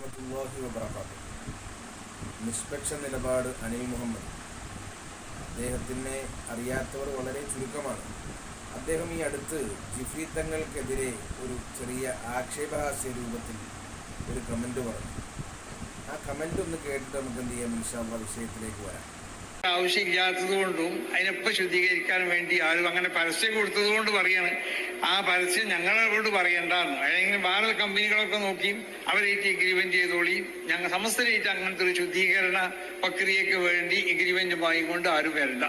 വറഹ്മത്തുള്ളാഹി വബറകാതുഹു. നിഷ്പക്ഷ നിലപാട് അനിൽ മുഹമ്മദ്. അദ്ദേഹത്തിനെ അറിയാത്തവർ വളരെ ചുരുക്കമാണ്. അദ്ദേഹം ഈ അടുത്ത് ജിഫ്രി തങ്ങൾക്കെതിരെ ഒരു ചെറിയ ആക്ഷേപഹാസ്യ രൂപത്തിൽ ഒരു കമന്റ് പറഞ്ഞു. ആ കമന്റ് ഒന്ന് കേട്ടിട്ട് നമുക്ക് എന്ത് ചെയ്യാം ഇൻഷാള്ള വിഷയത്തിലേക്ക് വരാം. ആവശ്യമില്ലാത്തത് കൊണ്ടും അതിനൊപ്പം ശുദ്ധീകരിക്കാൻ വേണ്ടി ആരും അങ്ങനെ പരസ്യം കൊടുത്തത് കൊണ്ട് പറയാണ്. ആ പരസ്യം ഞങ്ങളോട് പറയണ്ടെന്ന്. അല്ലെങ്കിൽ വേറെ കമ്പനികളൊക്കെ നോക്കി അവരേറ്റ് എഗ്രിമെന്റ് ചെയ്തോളി. ഞങ്ങൾ സമസ്തരേറ്റ് അങ്ങനത്തെ ഒരു ശുദ്ധീകരണ പ്രക്രിയക്ക് വേണ്ടി എഗ്രിമെന്റ് വാങ്ങിക്കൊണ്ട് ആരും വരണ്ട.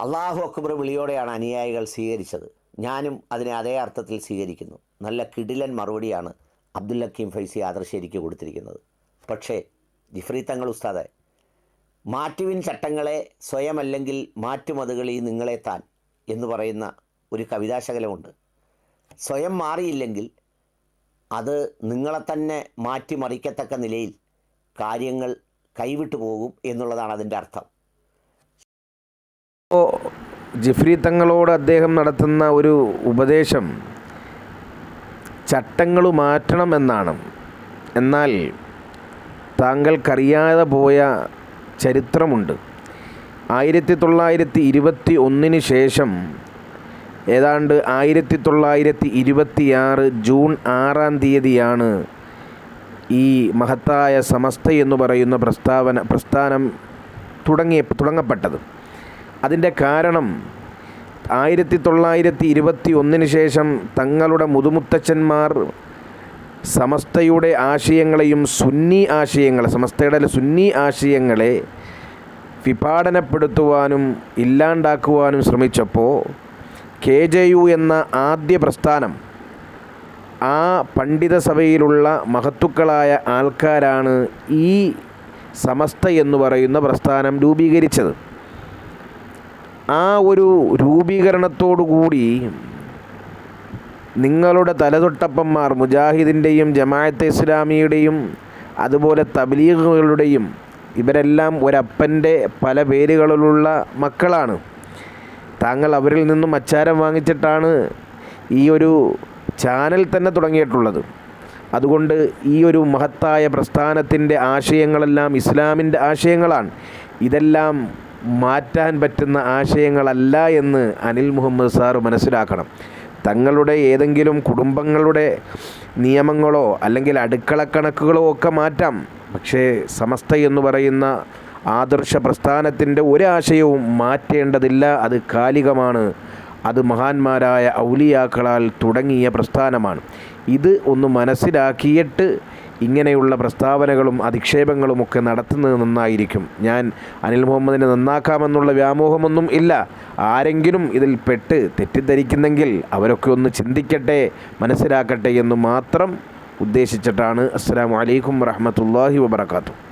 അള്ളാഹു അക്ബർ വിളിയോടെയാണ് അനുയായികൾ സ്വീകരിച്ചത്. ഞാനും അതിനെ അതേ അർത്ഥത്തിൽ സ്വീകരിക്കുന്നു. നല്ല കിടിലൻ മറുപടിയാണ് അബ്ദുൽ ഫൈസി ആദർശേരിക്ക് കൊടുത്തിരിക്കുന്നത്. പക്ഷേ ജിഫ്രി തങ്ങൾ ഉസ്താദെ മാറ്റുവിൻ ചട്ടങ്ങളെ സ്വയമല്ലെങ്കിൽ മാറ്റുമതുകളി നിങ്ങളെ താൻ എന്ന് പറയുന്ന ഒരു കവിതാശകലമുണ്ട്. സ്വയം മാറിയില്ലെങ്കിൽ അത് നിങ്ങളെ തന്നെ മാറ്റിമറിക്കത്തക്ക നിലയിൽ കാര്യങ്ങൾ കൈവിട്ടു പോകും എന്നുള്ളതാണ് അതിന്റെ അർത്ഥം. ജിഫ്രി തങ്ങളോട് അദ്ദേഹം നടത്തുന്ന ഒരു ഉപദേശം ചട്ടങ്ങൾ മാറ്റണമെന്നാണ്. എന്നാൽ താങ്കൾക്കറിയാതെ പോയ ചരിത്രമുണ്ട്. ആയിരത്തി തൊള്ളായിരത്തി ഇരുപത്തി ഒന്നിന് ശേഷം ഏതാണ്ട് ആയിരത്തി തൊള്ളായിരത്തി ഇരുപത്തിയാറ് ജൂൺ ആറാം തീയതിയാണ് ഈ മഹത്തായ സമസ്ത എന്ന് പറയുന്ന പ്രസ്താവന പ്രസ്ഥാനം തുടങ്ങിയ തുടങ്ങപ്പെട്ടത്. അതിന്റെ കാരണം ആയിരത്തി തൊള്ളായിരത്തി ഇരുപത്തി ഒന്നിന് ശേഷം തങ്ങളുടെ മുതുമുത്തച്ഛന്മാർ സമസ്തയുടെ ആശയങ്ങളെയും സുന്നി ആശയങ്ങളെ സമസ്തയുടെ സുന്നി ആശയങ്ങളെ വിപാടനപ്പെടുത്തുവാനും ഇല്ലാണ്ടാക്കുവാനും ശ്രമിച്ചപ്പോൾ കെ ജെ യു എന്ന ആദ്യ പ്രസ്ഥാനം ആ പണ്ഡിത സഭയിലുള്ള മഹത്തുക്കളായ ആൾക്കാരാണ് ഈ സമസ്ത എന്ന് പറയുന്ന പ്രസ്ഥാനം രൂപീകരിച്ചത്. ആ ഒരു രൂപീകരണത്തോടുകൂടി നിങ്ങളുടെ തലതൊട്ടപ്പന്മാർ മുജാഹിദിന്റെയും ജമാഅത്തെ ഇസ്ലാമിയുടെയും അതുപോലെ തബ്ലീഗുകളുടെയും ഇവരെല്ലാം ഒരപ്പന്റെ പല പേരുകളിലുള്ള മക്കളാണ്. താങ്കൾ അവരിൽ നിന്നും അച്ചാരം വാങ്ങിച്ചിട്ടാണ് ഈ ഒരു ചാനൽ തന്നെ തുടങ്ങിയിട്ടുള്ളത്. അതുകൊണ്ട് ഈ ഒരു മഹത്തായ പ്രസ്ഥാനത്തിന്റെ ആശയങ്ങളെല്ലാം ഇസ്ലാമിന്റെ ആശയങ്ങളാണ്. ഇതെല്ലാം മാറ്റാൻ പറ്റുന്ന ആശയങ്ങളല്ല എന്ന് അനിൽ മുഹമ്മദ് സാർ മനസ്സിലാക്കണം. തങ്ങളുടെ ഏതെങ്കിലും കുടുംബങ്ങളുടെ നിയമങ്ങളോ അല്ലെങ്കിൽ അടുക്കളക്കണക്കുകളോ ഒക്കെ മാറ്റാം. പക്ഷേ സമസ്ത എന്ന് പറയുന്ന ആദർശ പ്രസ്ഥാനത്തിന്റെ ഒരാശയവും മാറ്റേണ്ടതില്ല. അത് കാലികമാണ്. അത് മഹാന്മാരായ ഔലിയാക്കളാൽ തുടങ്ങിയ പ്രസ്ഥാനമാണ്. ഇത് ഒന്ന് മനസ്സിലാക്കിയിട്ട് ഇങ്ങനെയുള്ള പ്രസ്താവനകളും അധിക്ഷേപങ്ങളും ഒക്കെ നടത്തുന്നത് നന്നായിരിക്കും. ഞാൻ അനിൽ മുഹമ്മദിനെ നന്നാക്കാമെന്നുള്ള വ്യാമോഹമൊന്നും ഇല്ല. ആരെങ്കിലും ഇതിൽ പെട്ട് തെറ്റിദ്ധരിക്കുന്നെങ്കിൽ അവരൊക്കെ ഒന്ന് ചിന്തിക്കട്ടെ മനസ്സിലാക്കട്ടെ എന്ന് മാത്രം ഉദ്ദേശിച്ചിട്ടാണ്. അസ്സാം വലൈക്കും വറഹമത്തല്ലാഹി വബർക്കാത്തു